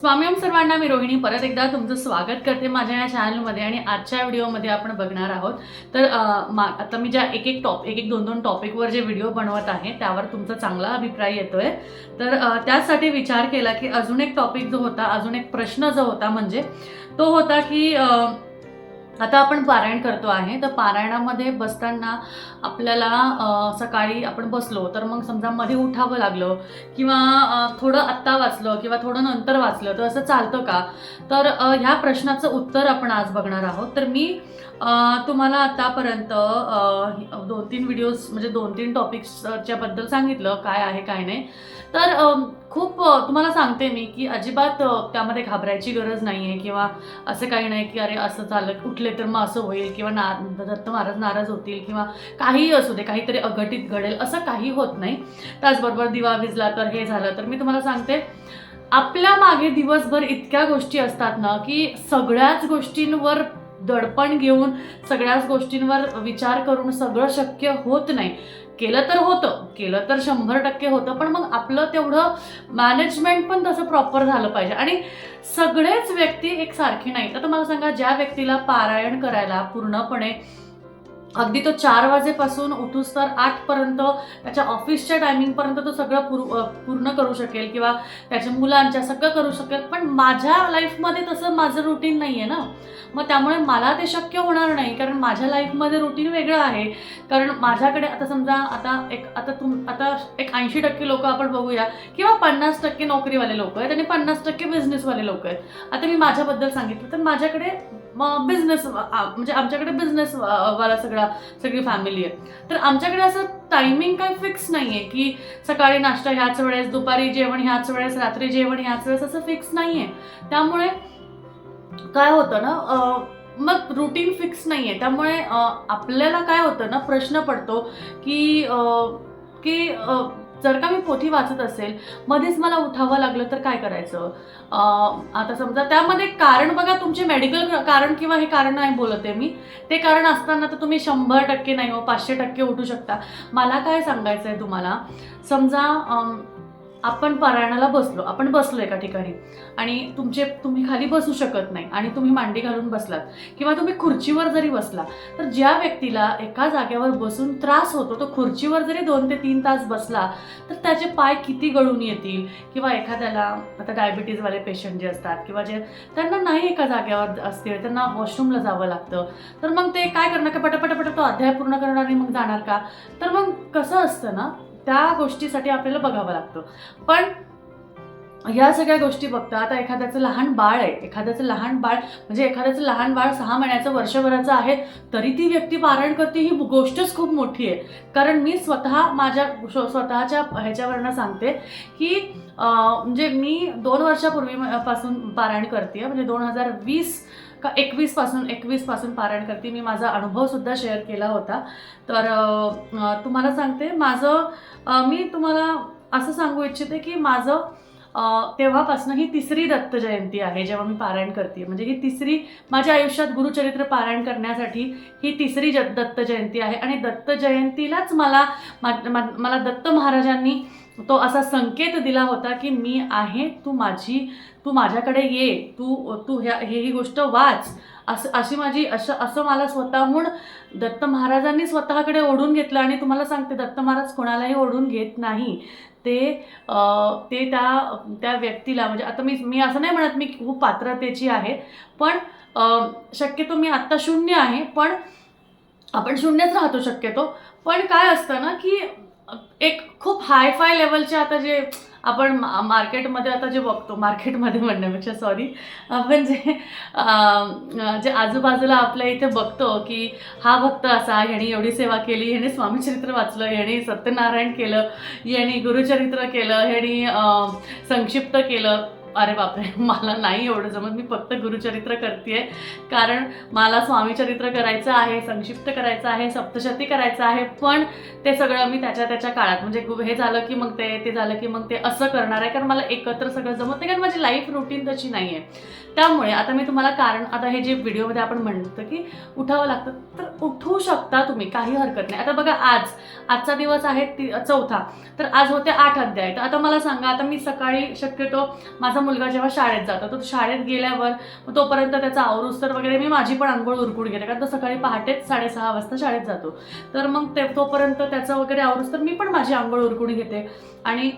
स्वामीम सर्वांना मी रोहिणी. परत एकदा तुमचं स्वागत करते माझ्या या चॅनलमध्ये आणि आजच्या व्हिडिओमध्ये आपण बघणार आहोत. तर मा आता मी ज्या एक एक टॉप एक एक दोन दोन टॉपिकवर जे व्हिडिओ बनवत आहे त्यावर तुमचा चांगला अभिप्राय येतोय. तर त्यासाठी विचार केला की अजून एक टॉपिक जो होता अजून एक प्रश्न जो होता म्हणजे तो होता की आ, आता आपण पारायण करतो आहे तर पारायणामध्ये बसताना आपल्याला सकाळी आपण बसलो तर मग समजा मध्ये उठावं लागलं किंवा थोडं आत्ता वाचलं किंवा थोडं नंतर वाचलं तर असं चालतं का? तर ह्या प्रश्नाचं उत्तर आपण आज बघणार आहोत. तर मी तुम्हाला आतापर्यंत दोन तीन व्हिडिओज म्हणजे दोन तीन टॉपिक्सच्याबद्दल सांगितलं काय आहे काय नाही. तर खूप तुम्हाला सांगते मी की अजिबात त्यामध्ये घाबरायची गरज नाही आहे किंवा असं काही नाही की अरे असं झालं उठले तर मग असं होईल किंवा ना दत्त महाराज नाराज होतील किंवा काहीही असू दे काहीतरी अघटित घडेल असं काही होत नाही. त्याचबरोबर दिवा विजला तर हे झालं. तर मी तुम्हाला सांगते आपल्या मागे दिवसभर इतक्या गोष्टी असतात ना की सगळ्याच गोष्टींवर दडपण घेऊन सगळ्याच गोष्टींवर विचार करून सगळं शक्य होत नाही. केलं तर होतं केलं तर शंभर टक्के होतं पण मग आपलं तेवढं मॅनेजमेंट पण तसं प्रॉपर झालं पाहिजे. आणि सगळेच व्यक्ती एक सारखी नाहीत. तर मला सांगा ज्या व्यक्तीला पारायण करायला पूर्णपणे अगदी तो चार वाजेपासून उठूस तर आठपर्यंत त्याच्या ऑफिसच्या टायमिंगपर्यंत तो सगळं पुर पूर्ण करू शकेल किंवा त्याच्या मुलांच्या सगळं करू शकेल. पण माझ्या लाईफमध्ये तसं माझं रुटीन नाही आहे ना. मग त्यामुळे मला ते शक्य होणार नाही कारण माझ्या लाईफमध्ये रुटीन वेगळं आहे. कारण माझ्याकडे आता समजा आता एक आता तुम आता एक ऐंशी टक्के लोक आपण बघूया किंवा पन्नास टक्के नोकरीवाले लोक आहेत आणि पन्नास टक्के बिझनेसवाले लोक आहेत. आता मी माझ्याबद्दल सांगितलं तर माझ्याकडे मग बिझनेस म्हणजे आमच्याकडे बिझनेस वाला सगळा सगळी फॅमिली आहे. तर आमच्याकडे असं टायमिंग काही फिक्स नाही आहे की सकाळी नाश्ता ह्याच वेळेस दुपारी जेवण ह्याच वेळेस रात्री जेवण ह्याच वेळेस असं फिक्स नाही आहे त्यामुळे काय होतं ना मग रुटीन फिक्स नाही आहे त्यामुळे आपल्याला काय होतं ना प्रश्न पडतो की की जर का मी पोथी वाचत असेल मध्येच मला उठावं लागलं तर काय करायचं? आता समजा त्यामध्ये कारण बघा तुमचे मेडिकल कारण किंवा हे कारण नाही बोलत आहे मी. ते कारण असताना तर तुम्ही शंभर टक्के नाही हो पाचशे टक्के उठू शकता. मला काय सांगायचं आहे तुम्हाला? समजा आपण पारायणाला बसलो आपण बसलो एका ठिकाणी. आणि तुमचे तुम्ही खाली बसू शकत नाही आणि तुम्ही मांडी घालून बसलात. किंवा तुम्ही खुर्चीवर जरी बसला तर ज्या व्यक्तीला एका जागेवर बसून त्रास होतो तो खुर्चीवर जरी दोन ते तीन तास बसला तर त्याचे पाय किती गळून येतील? किंवा एखाद्याला आता डायबिटीजवाले पेशंट जे असतात किंवा जे त्यांना नाही एका जागेवर असतील त्यांना वॉशरूमला जावं लागतं. तर मग ते काय करणार? का पटापटापट तो अध्याय पूर्ण करणार आणि मग जाणार का? तर मग कसं असतं ना त्या गोष्टीसाठी आपल्याला बघावं लागतं. पण ह्या सगळ्या गोष्टी बघता आता एखाद्याचं लहान बाळ आहे एखाद्याचं लहान बाळ म्हणजे एखाद्याचं लहान बाळ सहा महिन्याचं वर्षभराचं आहे तरी ती व्यक्ती पारण करते ही गोष्टच खूप मोठी आहे. कारण मी स्वतः माझ्या स्वतःच्या ह्याच्यावरनं सांगते की म्हणजे मी दोन वर्षापूर्वी पासून पारायण करते म्हणजे दोन हजार वीस का एकवीसपासून एकवीसपासून पारायण करते. मी माझा अनुभव सुद्धा शेअर केला होता. तर तुम्हाला सांगते माझं मी तुम्हाला असं सांगू इच्छिते की माझं तेव्हापासून ही तिसरी दत्त जयंती आहे जेव्हा मी पारायण करते. म्हणजे ही तिसरी माझ्या आयुष्यात गुरुचरित्र पारायण करण्यासाठी ही तिसरी ज दत्त जयंती आहे. आणि दत्त जयंतीलाच मला मा- मला दत्त महाराजांनी तो असा संकेत दिला होता की मी आहे तू माझी तू माझ्याकडे ये तू तू ह्या हे ही गोष्ट वाच. असं अशी माझी असं असं मला स्वतःहून दत्त महाराजांनी स्वतःकडे ओढून घेतलं आणि तुम्हाला सांगते दत्त महाराज कोणालाही ओढून घेत नाही. ते ते त्या त्या व्यक्तीला म्हणजे आता मी मी असं नाही म्हणत मी खूप पात्रतेची आहे पण शक्यतो मी आत्ता शून्य आहे पण आपण शून्यच राहतो शक्यतो. पण काय असतं ना की एक खूप हाय फाय लेवलचे आता जे आपण मा- मार्केटमध्ये आता जे बघतो मार्केटमध्ये म्हणण्यापेक्षा सॉरी आपण जे जे आजूबाजूला आपल्या इथे बघतो की हा भक्त असा ह्याने एवढी सेवा केली ह्याने स्वामीचरित्र वाचलं ह्याने सत्यनारायण केलं ह्याने गुरुचरित्र केलं ह्याने संक्षिप्त केलं. अरे बापरे मला नाही एवढं जमत. मी फक्त गुरुचरित्र करते कारण मला स्वामीचरित्र करायचं आहे संक्षिप्त करायचं आहे सप्तशती करायचं आहे. पण ते सगळं मी त्याच्या त्याच्या काळात म्हणजे हे झालं की मग ते ते झालं की मग ते असं करणार आहे. कारण मला एकत्र सगळं जमत नाही. कारण माझी लाईफ रुटीन तशी नाही आहे त्यामुळे आता मी तुम्हाला कारण आता हे जे व्हिडिओमध्ये आपण म्हणतो की उठावं लागतं तर उठू शकता तुम्ही. काही हरकत नाही. आता बघा आज आजचा दिवस आहे ती चौथा. तर आज होते आठ अध्याय. तर आता मला सांगा आता मी सकाळी शक्यतो माझा मुलगा जेव्हा शाळेत जातो तर तो शाळेत गेल्यावर मग तोपर्यंत त्याचा आवरुस्तर वगैरे मी माझी पण आंघोळ उरकून घेते. कारण तो सकाळी पहाटेच साडेसहा वाजता शाळेत जातो. तर मग ते तोपर्यंत त्याचं वगैरे आवरुस्तर मी पण माझी आंघोळ उरकून घेते. आणि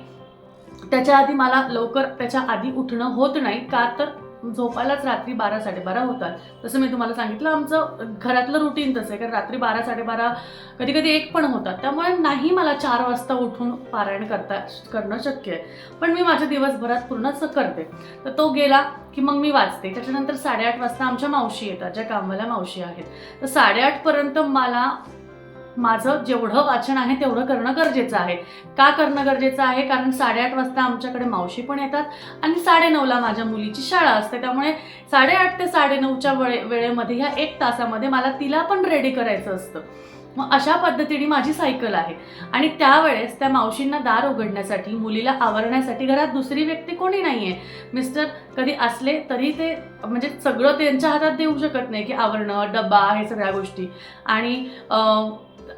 त्याच्या आधी मला लवकर त्याच्या आधी उठणं होत नाही. का तर झोपायलाच रात्री बारा साडेबारा होतात. तसं मी तुम्हाला सांगितलं आमचं घरातलं रुटीन तसं आहे. कारण रात्री बारा साडेबारा कधी कधी एक पण होतात. त्यामुळे नाही मला चार वाजता उठून पारायण करता करणं शक्य आहे. पण मी माझ्या दिवसभरात पूर्ण असं करते. तर तो गेला की मग मी वाचते. त्याच्यानंतर साडेआठ वाजता आमच्या मावशी येतात ज्या कामाला मावशी आहेत. तर साडेआठपर्यंत मला माझं जेवढं वाचन आहे तेवढं करणं गरजेचं आहे. का करणं गरजेचं आहे? कारण साडेआठ वाजता आमच्याकडे मावशी पण येतात आणि साडेनऊला माझ्या मुलीची शाळा असते. त्यामुळे साडेआठ ते साडेनऊच्या वेळे वेळेमध्ये ह्या एक तासामध्ये मला तिला पण रेडी करायचं असतं. मग अशा पद्धतीने माझी सायकल आहे. आणि त्यावेळेस त्या मावशींना दार उघडण्यासाठी मुलीला आवरण्यासाठी घरात दुसरी व्यक्ती कोणी नाही आहे मिस्टर कधी असले तरी ते म्हणजे सगळं त्यांच्या हातात देऊ शकत नाही की आवरणं डब्बा हे सगळ्या गोष्टी. आणि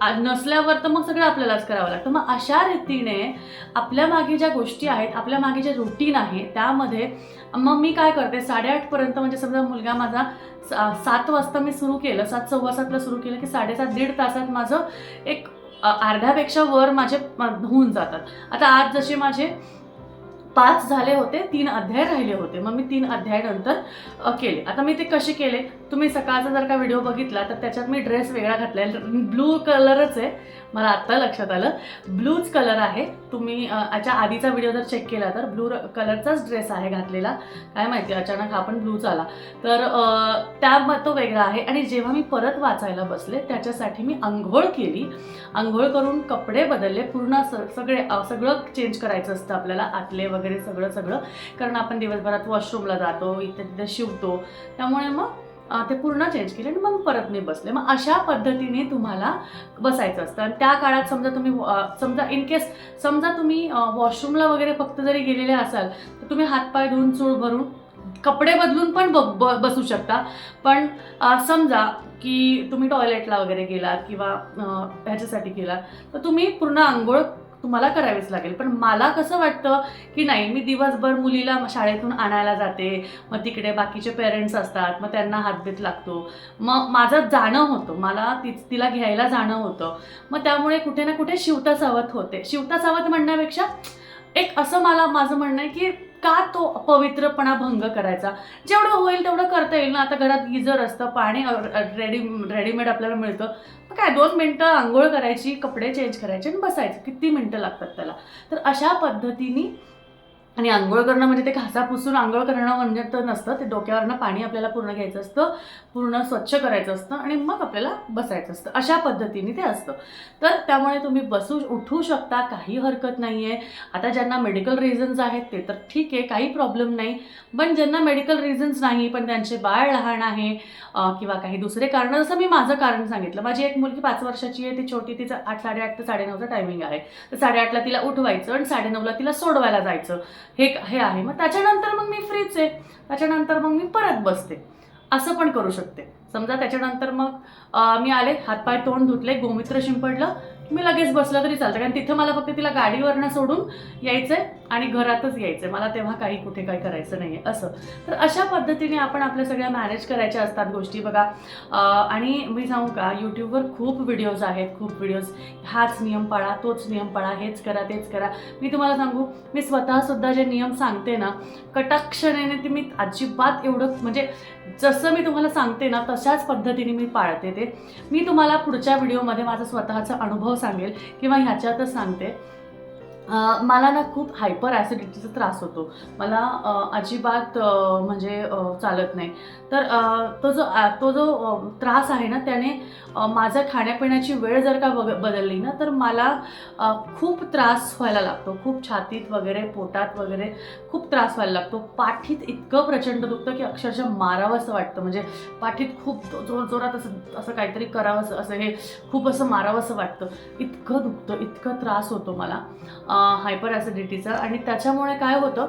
नसल्यावर तर मग सगळं आपल्यालाच करावं लागतं. मग अशा रीतीने आपल्या मागे ज्या गोष्टी आहेत आपल्या मागे जे रुटीन आहे त्यामध्ये मग मी काय करते? साडेआठपर्यंत म्हणजे समजा मुलगा माझा सा- सात वाजता मी सुरू केलं सात सव्वा सातला सुरू केलं की साडेसात दीड तासात माझं एक अर्ध्यापेक्षा वर माझे होऊन जातात. आता आज जसे माझे पाच झाले होते तीन अध्याय राहिले होते. मग मी तीन अध्याय नंतर केले. आता मी ते कसे केले? तुम्ही सकाळचा जर का व्हिडिओ बघितला तर त्याच्यात मी ड्रेस वेगळा घातला आहे ब्लू कलरच आहे. मला आत्ता लक्षात आलं. ब्लूच कलर आहे. तुम्ही याच्या आधीचा व्हिडिओ जर चेक केला तर ब्लू कलरचाच ड्रेस आहे घातलेला. काय माहिती अचानक हा पण ब्लूच आला. तर त्या तो वेगळा आहे. आणि जेव्हा मी परत वाचायला बसले त्याच्यासाठी मी आंघोळ केली. आंघोळ करून कपडे बदलले. पूर्ण स सगळे सगळं चेंज करायचं असतं आपल्याला. आतले वगैरे सगळं सगळं. कारण आपण दिवसभरात वॉशरूमला जातो इथे तिथे शिवतो. त्यामुळे मग ते पूर्ण चेंज केले आणि मग परत मी बसले. मग अशा पद्धतीने तुम्हाला बसायचं असतं. आणि त्या काळात समजा तुम्ही समजा इन केस समजा तुम्ही वॉशरूमला वगैरे फक्त जरी गेलेले असाल तर तुम्ही हातपाय धुवून चूळ भरून कपडे बदलून पण ब ब- बसू शकता. पण समजा की तुम्ही टॉयलेटला वगैरे गेलात किंवा ह्याच्यासाठी गेलात तर तुम्ही पूर्ण आंघोळ तुम्हाला करावीच लागेल. पण मला कसं वाटतं की नाही मी दिवसभर मुलीला शाळेतून आणायला जाते मग तिकडे बाकीचे पेरेंट्स असतात मग त्यांना हातबीत लागतो. मग माझं जाणं होतं मला ति तिला घ्यायला जाणं होतं. मग त्यामुळे कुठे ना कुठे शिवता सावत होते. शिवता सावत म्हणण्यापेक्षा एक असं मला माझं म्हणणं आहे की का तो पवित्रपणा भंग करायचा? जेवढं होईल तेवढं करता येईल ना. आता घरात गिजर असतं पाणी रेडी रेडीमेड आपल्याला मिळतं. मग काय दोन मिनटं आंघोळ करायची कपडे चेंज करायचे आणि बसायचं. किती मिनटं लागतात त्याला? तर अशा पद्धतीने आणि आंघोळ करणं म्हणजे ते घासा पुसून आंघोळ करणं म्हणजे तर नसतं. ते डोक्यावरनं पाणी आपल्याला पूर्ण घ्यायचं असतं पूर्ण स्वच्छ करायचं असतं आणि मग आपल्याला बसायचं असतं. अशा पद्धतीने ते असतं. तर त्यामुळे तुम्ही बसू उठू शकता काही हरकत नाही आहे आता ज्यांना मेडिकल रिझन्स आहेत ते तर ठीक आहे काही प्रॉब्लेम नाही. पण ज्यांना मेडिकल रिझन्स नाही पण त्यांचे बाळ लहान आहे किंवा काही दुसरे कारण जसं मी माझं कारण सांगितलं. माझी एक मुलगी पाच वर्षाची आहे ती छोटी तिचं आठ साडेआठ ते साडेनऊचं टायमिंग आहे. तर साडेआठला तिला उठवायचं आणि साडेनऊला तिला सोडवायला जायचं. हे हे आहे. मग त्याच्यानंतर मग मी फ्रीच आहे. त्याच्यानंतर मग मी परत बसते. असं पण करू शकते. समजा त्याच्यानंतर मग मी आले हातपाय तोंड धुतले गोमित्र शिंपडलं की मी लगेच बसलं तरी चालतं. कारण तिथं मला फक्त तिला गाडीवरनं सोडून यायचंय. आणि घरातच यायचं मला तेव्हा काही कुठे काही करायचं नाही आहे असं. तर अशा पद्धतीने आपण आपल्या सगळ्या मॅनेज करायच्या असतात गोष्टी. बघा आणि मी सांगू का यूट्यूबवर खूप व्हिडिओज आहेत. खूप व्हिडिओज हाच नियम पाळा तोच नियम पाळा हेच करा तेच करा. मी तुम्हाला सांगू मी स्वतःसुद्धा जे नियम सांगते ना कटाक्षरेने ते मी अजिबात एवढं म्हणजे जसं मी तुम्हाला सांगते ना तशाच पद्धतीने मी पाळते ते. मी तुम्हाला पुढच्या व्हिडिओमध्ये माझा स्वतःचा अनुभव सांगेल किंवा ह्याच्यातच सांगते. मला ना खूप हायपर ॲसिडिटीचा त्रास होतो. मला अजिबात म्हणजे चालत नाही. तर तो जो तो जो त्रास आहे ना त्याने अं, माझं खाण्यापिण्याची वेळ जर का बग बदलली ना तर मला खूप त्रास व्हायला लागतो. खूप छातीत वगैरे पोटात वगैरे खूप त्रास व्हायला लागतो. पाठीत इतकं प्रचंड दुखतं की अक्षरशः मारावं असं वाटतं. म्हणजे पाठीत खूप जोर जोरात असं असं काहीतरी करावं असं असं हे खूप असं मारावं असं वाटतं. इतकं दुखतं इतकं त्रास होतो मला. हायपर ॲसिडिटीचं आणि त्याच्यामुळे काय होतं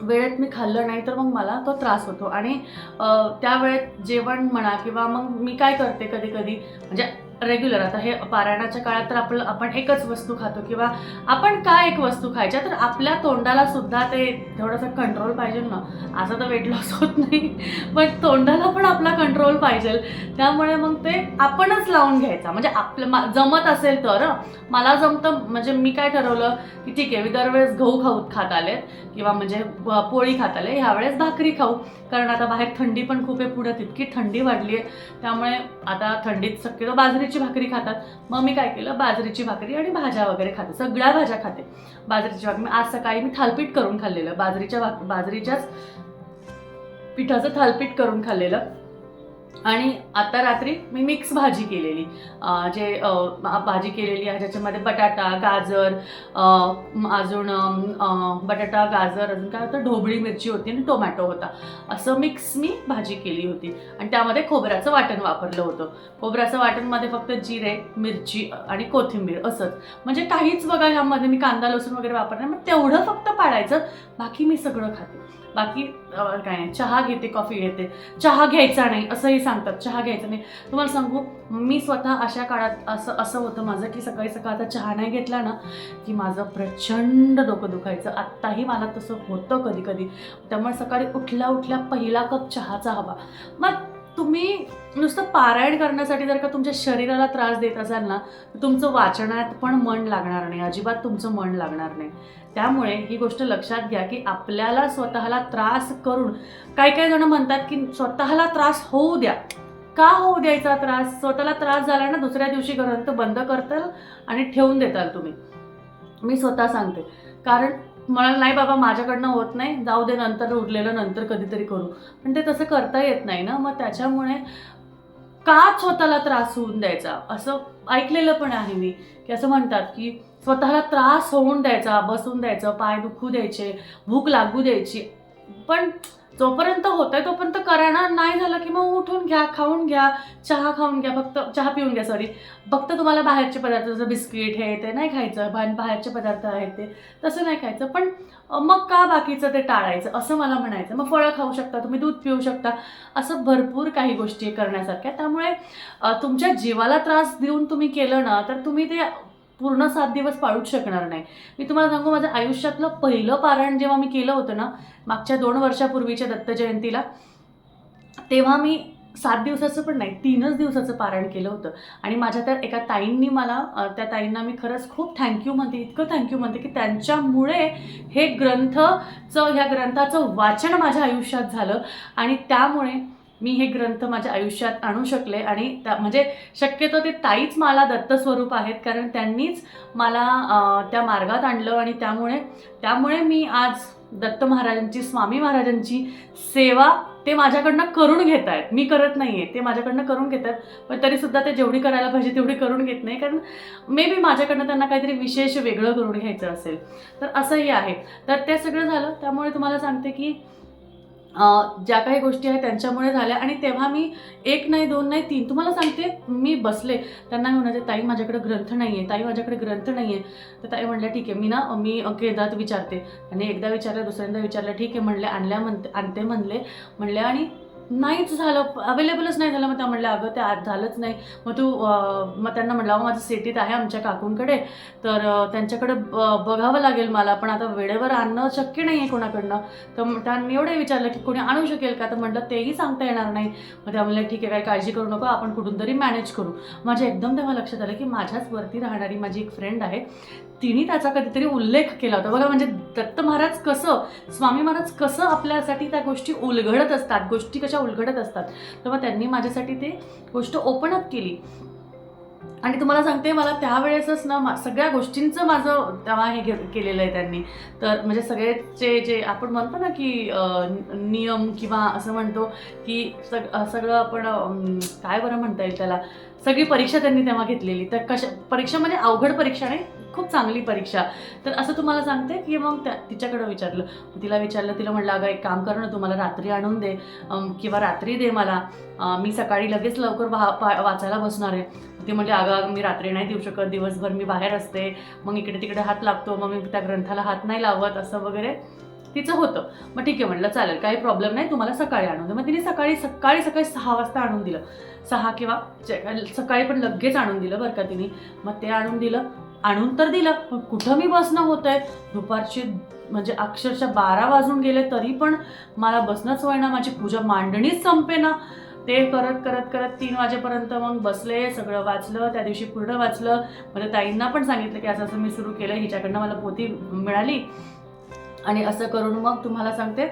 वेळेत मी खाल्लं नाही तर मग मला तो त्रास होतो. आणि त्यावेळेत त्या वेळेत जेवण म्हणा किंवा मग मी काय करते कधी कधी म्हणजे रेग्युलर आता हे पारायणाच्या काळात तर आपलं आपण एकच वस्तू खातो किंवा आपण काय एक वस्तू खायच्या? तर आपल्या तोंडाला सुद्धा ते थोडंसं कंट्रोल पाहिजे ना. असं तर वेट लॉस होत नाही. पण तोंडाला पण आपला कंट्रोल पाहिजे. त्यामुळे मग ते आपणच लावून घ्यायचा. म्हणजे आपलं मा- जमत असेल तर मला जमतं म्हणजे मी काय ठरवलं की ठीक आहे मी दरवेळेस गहू खाऊ खात आले किंवा म्हणजे पोळी खात आले ह्यावेळेस भाकरी खाऊ. कारण आता बाहेर थंडी पण खूप आहे पुढे तितकी थंडी वाढली आहे त्यामुळे आता थंडीत शक्यतो बाजरी बाजरीची भाकरी खातात. मग मी काय केलं? बाजरीची भाकरी आणि भाज्या वगैरे खाते. सगळ्या भाज्या खाते. बाजरीची भाकरी. आज सकाळी मी थालपीठ करून खाल्लेलं. बाजरीच्या भाक बाजरीच्याच पिठाचं थालपीठ करून खाल्लेलं. आणि आता रात्री मी मिक्स भाजी केलेली. जे भाजी केलेली आहे ज्याच्यामध्ये बटाटा गाजर अजून बटाटा गाजर अजून काय होतं ढोबळी मिरची होती आणि टोमॅटो होता. असं मिक्स मी भाजी केली होती. आणि त्यामध्ये खोबऱ्याचं वाटण वापरलं होतं. खोबऱ्याचं वाटणमध्ये फक्त जिरे मिरची आणि कोथिंबीर असंच. म्हणजे काहीच बघा ह्यामध्ये मी कांदा लसूण वगैरे वापरणार मग तेवढं फक्त पाडायचं. बाकी मी सगळं खाते. बाकी काय नाही चहा घेते कॉफी घेते. चहा घ्यायचा नाही असंही सांगतात. चहा घ्यायचा नाही. तुम्हाला सांगू मी स्वतः अशा काळात असं असं होतं माझं की सकाळी सकाळचा चहा नाही घेतला ना की माझं प्रचंड डोकं दुखायचं. आत्ताही मला तसं होतं कधी कधी. त्यामुळे सकाळी उठल्या उठल्या पहिला कप चहाचा हवा. मग तुम्ही नुसतं पारायण करण्यासाठी जर का तुमच्या शरीराला त्रास देत असाल ना तर तुमचं वाचनात पण मन लागणार नाही अजिबात तुमचं मन लागणार नाही. त्यामुळे ही गोष्ट लक्षात घ्या की आपल्याला स्वतःला त्रास करून काही काही जण म्हणतात की स्वतःला त्रास होऊ द्या. का होऊ द्यायचा त्रास? स्वतःला त्रास झाला ना दुसऱ्या दिवशी ग्रंथ बंद करताल आणि ठेवून देताल तुम्ही. मी स्वतः सांगते. कारण मला नाही बाबा माझ्याकडनं होत नाही. जाऊ दे नंतर उरलेलं नंतर कधीतरी करू. पण ते तसं करता येत नाही ना. मग त्याच्यामुळे का स्वतःला त्रास होऊन द्यायचा? असं ऐकलेलं पण आहे मी. की असं म्हणतात की स्वतःला त्रास होऊन द्यायचा बसून द्यायचं पाय दुखू द्यायचे भूक लागू द्यायची. पण जोपर्यंत होतंय तोपर्यंत करा ना नाही झालं की मग उठून घ्या खाऊन घ्या चहा खाऊन घ्या फक्त चहा पिऊन घ्या सॉरी फक्त तुम्हाला बाहेरचे पदार्थ जसं बिस्किट हे ते नाही खायचं बा बाहेरचे पदार्थ आहेत ते तसं नाही खायचं. पण मग का बाकीचं ते टाळायचं? असं मला म्हणायचं. मग फळं खाऊ शकता तुम्ही दूध पिऊ शकता. असं भरपूर काही गोष्टी करण्यासारख्या त्यामुळे तुमच्या जीवाला त्रास देऊन तुम्ही केलं ना तर तुम्ही ते पूर्ण सात दिवस पाळूच शकणार नाही. मी तुम्हाला सांगू माझं आयुष्यातलं पहिलं पारायण जेव्हा मी केलं होतं ना मागच्या दोन वर्षापूर्वीच्या दत्त जयंतीला तेव्हा मी सात दिवसाचं पण नाही तीनच दिवसाचं पारायण केलं होतं. आणि माझ्या त्या एका ताईंनी मला त्या ताईंना मी खरंच खूप थँक्यू म्हणते इतकं थँक्यू म्हणते की त्यांच्यामुळे हे ग्रंथचं ह्या ग्रंथाचं वाचन माझ्या आयुष्यात झालं. आणि त्यामुळे मी हे ग्रंथ माझ्या आयुष्यात आणू शकले आणि त्या म्हणजे शक्यतो ते ताईच मला दत्तस्वरूप आहेत कारण त्यांनीच मला त्या मार्गात आणलं आणि त्यामुळे त्यामुळे मी आज दत्त महाराजांची स्वामी महाराजांची सेवा ते माझ्याकडनं करून घेत आहेत. मी करत नाही आहे ते माझ्याकडनं करून घेत आहेत पण तरीसुद्धा ते जेवढी करायला पाहिजे तेवढी करून घेत नाही कारण मे बी माझ्याकडनं त्यांना काहीतरी विशेष वेगळं करून घ्यायचं असेल. तर असंही आहे. तर ते सगळं झालं त्यामुळे तुम्हाला सांगते की ज्या काही गोष्टी आहेत त्यांच्यामुळे झाल्या आणि तेव्हा मी एक नाही दोन नाही तीन तुम्हाला सांगते मी बसले. त्यांना मी म्हणायचे ताई माझ्याकडे ग्रंथ नाही आहे ताई माझ्याकडे ग्रंथ नाही आहे तर ताई म्हणल्या ठीक आहे मी ना मी केदारात विचारते. आणि एकदा विचारलं दुसऱ्यांदा विचारलं ठीक आहे म्हणले आणल्या म्हणते आणते म्हणले. म्हणले आणि नाहीच झालं. अवेलेबलच नाही झालं. मग त्या म्हणल्या अगं ते आज झालंच नाही. मग तू मग त्यांना म्हटलं अहो माझं सेटीत आहे आमच्या काकूंकडे. तर त्यांच्याकडे ब- बघावं लागेल मला. पण आता वेळेवर आणणं शक्य नाही आहे कोणाकडनं. तर मग त्यांनी एवढं विचारलं की कोणी आणू शकेल का? तर म्हटलं तेही सांगता येणार नाही. मग त्या म्हणलं ठीक आहे काही काळजी करू नको. आपण कुठून तरी मॅनेज करू. माझ्या एकदम तेव्हा लक्षात आलं की माझ्याच वरती राहणारी माझी एक फ्रेंड आहे. तिने त्याचा कधीतरी उल्लेख केला होता. बघा म्हणजे दत्त महाराज कसं स्वामी महाराज कसं आपल्यासाठी त्या गोष्टी उलगडत असतात. गोष्टी कशा उलगडत असतात. तेव्हा त्यांनी माझ्यासाठी ते गोष्ट ओपन अप केली. आणि तुम्हाला सांगते मला त्यावेळेसच ना मा सगळ्या गोष्टींचं माझं तेव्हा हे घे केलेलं आहे त्यांनी. तर म्हणजे सगळेचे जे आपण म्हणतो ना की नियम किंवा असं म्हणतो की सग सगळं आपण काय बरं म्हणता येईल त्याला? सगळी परीक्षा त्यांनी तेव्हा घेतलेली. तर कशा परीक्षा म्हणजे अवघड परीक्षा नाही खूप चांगली परीक्षा. तर असं तुम्हाला सांगते की मग त्या तिच्याकडं विचारलं. तिला विचारलं तिला म्हटलं अगं एक काम कर ना तुम्हाला रात्री आणून दे किंवा रात्री दे मला. मी सकाळी लगेच लवकर वा पा- वाचायला बसणार आहे. ती म्हणजे अगं मी रात्री नाही देऊ शकत दिवसभर मी बाहेर असते. मग इकडे तिकडे हात लागतो मग मी त्या ग्रंथाला हात नाही लावत असं वगैरे तिचं होतं. मग ठीक आहे म्हटलं चालेल काही प्रॉब्लेम नाही तुम्हाला सकाळी आणून दे. मग तिने सकाळी सकाळी सकाळी सहा वाजता आणून दिलं. सहा किंवा सकाळी पण लगेच आणून दिलं बरं का तिने. मग ते आणून दिलं. आणून तर दिलं पण कुठं मी बसणं होत आहे दुपारचे म्हणजे अक्षरशः बारा वाजून गेले तरी पण मला बसणंच होईना माझी पूजा मांडणीच संपे ना. ते करत करत करत तीन वाजेपर्यंत मग बसले सगळं वाचलं त्या दिवशी पूर्ण वाचलं. मला ताईंना पण सांगितलं की असं असं मी सुरू केलं हिच्याकडनं मला पोथी मिळाली. आणि असं करून मग तुम्हाला सांगते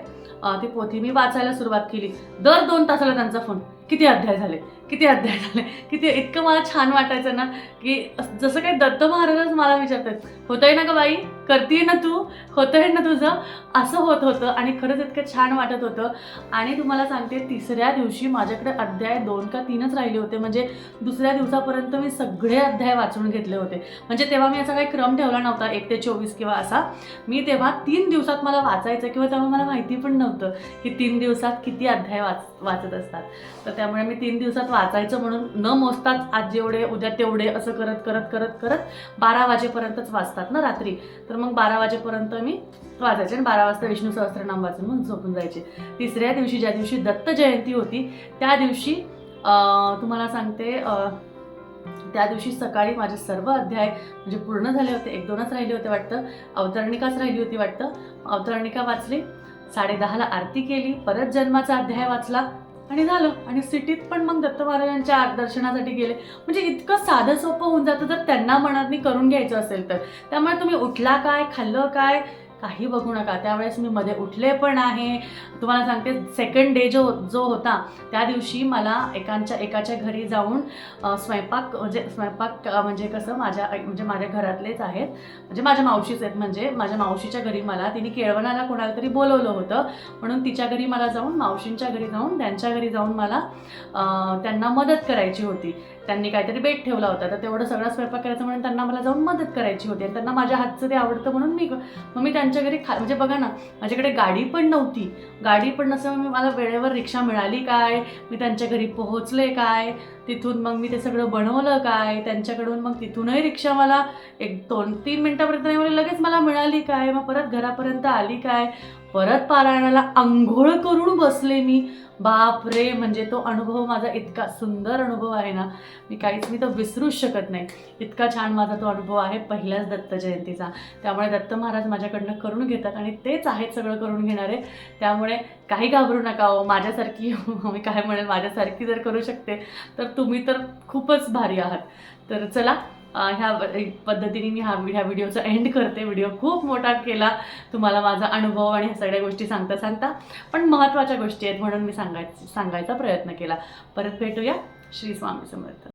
ती पोथी मी वाचायला सुरुवात केली. दर दोन तासाला त्यांचा फोन. किती अध्याय झाले? किती अध्याय झाले? किती इतकं मला छान वाटायचं ना की जसं काही दत्त महाराजच मला विचारतात होतंय ना ग बाई? करते ना तू? होतंय ना तुझं? असं होत होतं आणि खरंच इतकं छान वाटत होतं. आणि तुम्हाला सांगते तिसऱ्या दिवशी माझ्याकडे अध्याय दोन का तीनच राहिले होते. म्हणजे दुसऱ्या दिवसापर्यंत मी सगळे अध्याय वाचून घेतले होते. म्हणजे तेव्हा मी असा काही क्रम ठेवला नव्हता एक ते चोवीस किंवा असा. मी तेव्हा तीन दिवसात मला वाचायचं किंवा तेव्हा मला माहिती पण नव्हतं की तीन दिवसात किती अध्याय वाच वाचत असतात. तर त्यामुळे मी तीन दिवसात वाचायचं म्हणून न मोजताच आज जेवढे उद्या तेवढे असं करत करत करत करत बारा वाजेपर्यंतच असतात ना रात्री. तर मग बारा वाजेपर्यंत मी वाचायचे आणि बारा वाजता विष्णू सहस्त्रनाम वाचून मग झोपून जायचे. तिसऱ्या दिवशी ज्या दिवशी दत्त जयंती होती त्या दिवशी तुम्हाला सांगते त्या दिवशी सकाळी माझे सर्व अध्याय म्हणजे पूर्ण झाले होते. एक दोनच राहिले होते वाटतं. अवतरणिकाच राहिली होती वाटतं. अवतरणिका वाचली साडे दहाला आरती केली परत जन्माचा अध्याय वाचला आणि झालं. आणि सिटीत पण मग दत्त महाराजांच्या दर्शनासाठी गेले. म्हणजे इतकं साधं सोपं होऊन जातं जर त्यांना मनातनी करून घ्यायचं असेल तर. त्यामुळे तुम्ही उठला काय खाल्लं काय काही बघू नका. त्यावेळेस मी मध्ये उठले पण आहे. तुम्हाला सांगते सेकंड डे जो जो होता त्या दिवशी मला एकांच्या एकाच्या घरी जाऊन स्वयंपाक म्हणजे स्वयंपाक म्हणजे कसं माझ्या म्हणजे माझ्या घरातलेच आहेत. म्हणजे माझ्या मावशीच आहेत. म्हणजे माझ्या मावशीच्या घरी मला तिने केळवणाला कोणाला तरी बोलवलं होतं. म्हणून तिच्या घरी मला जाऊन मावशींच्या घरी जाऊन त्यांच्या घरी जाऊन मला त्यांना मदत करायची होती. त्यांनी काहीतरी बेट ठेवला होता. तर तेवढं सगळा स्वयंपाक करायचं म्हणून त्यांना मला जाऊन मदत करायची होती. आणि त्यांना माझ्या हातचं ते आवडतं म्हणून मी मग मी त्यांच्या घरी खा म्हणजे बघा ना माझ्याकडे गाडी पण नव्हती. गाडी पण नसल्यामुळे मला वेळेवर रिक्षा मिळाली काय? मी त्यांच्या घरी पोहोचले काय? तिथून मग मी ते सगळं बनवलं काय त्यांच्याकडून मग तिथूनही रिक्षा मला एक दोन तीन मिनटापर्यंत नाही म्हणजे लगेच मला मिळाली काय मग परत घरापर्यंत आली काय परत पारायणाला आंघोळ करून बसले मी. बाप रे म्हणजे तो अनुभव माझा इतका सुंदर अनुभव आहे ना मी काहीच मी तो विसरूच शकत नाही. इतका छान माझा तो अनुभव आहे पहिल्याच दत्त जयंतीचा. त्यामुळे दत्त महाराज माझ्याकडनं करून घेतात आणि तेच आहेत सगळं करून घेणारे. त्यामुळे काही घाबरू नका हो माझ्यासारखी हो, मी काय म्हणेल माझ्यासारखी जर करू शकते तर तुम्ही तर खूपच भारी आहात. तर चला ह्या पद्धतीने मी हा ह्या व्हिडिओचा एंड करते. व्हिडिओ खूप मोठा केला. तुम्हाला माझा अनुभव आणि ह्या सगळ्या गोष्टी सांगता सांगता पण महत्त्वाच्या गोष्टी आहेत म्हणून मी सांगाय सांगायचा प्रयत्न केला. परत भेटूया श्री स्वामी समर्थ.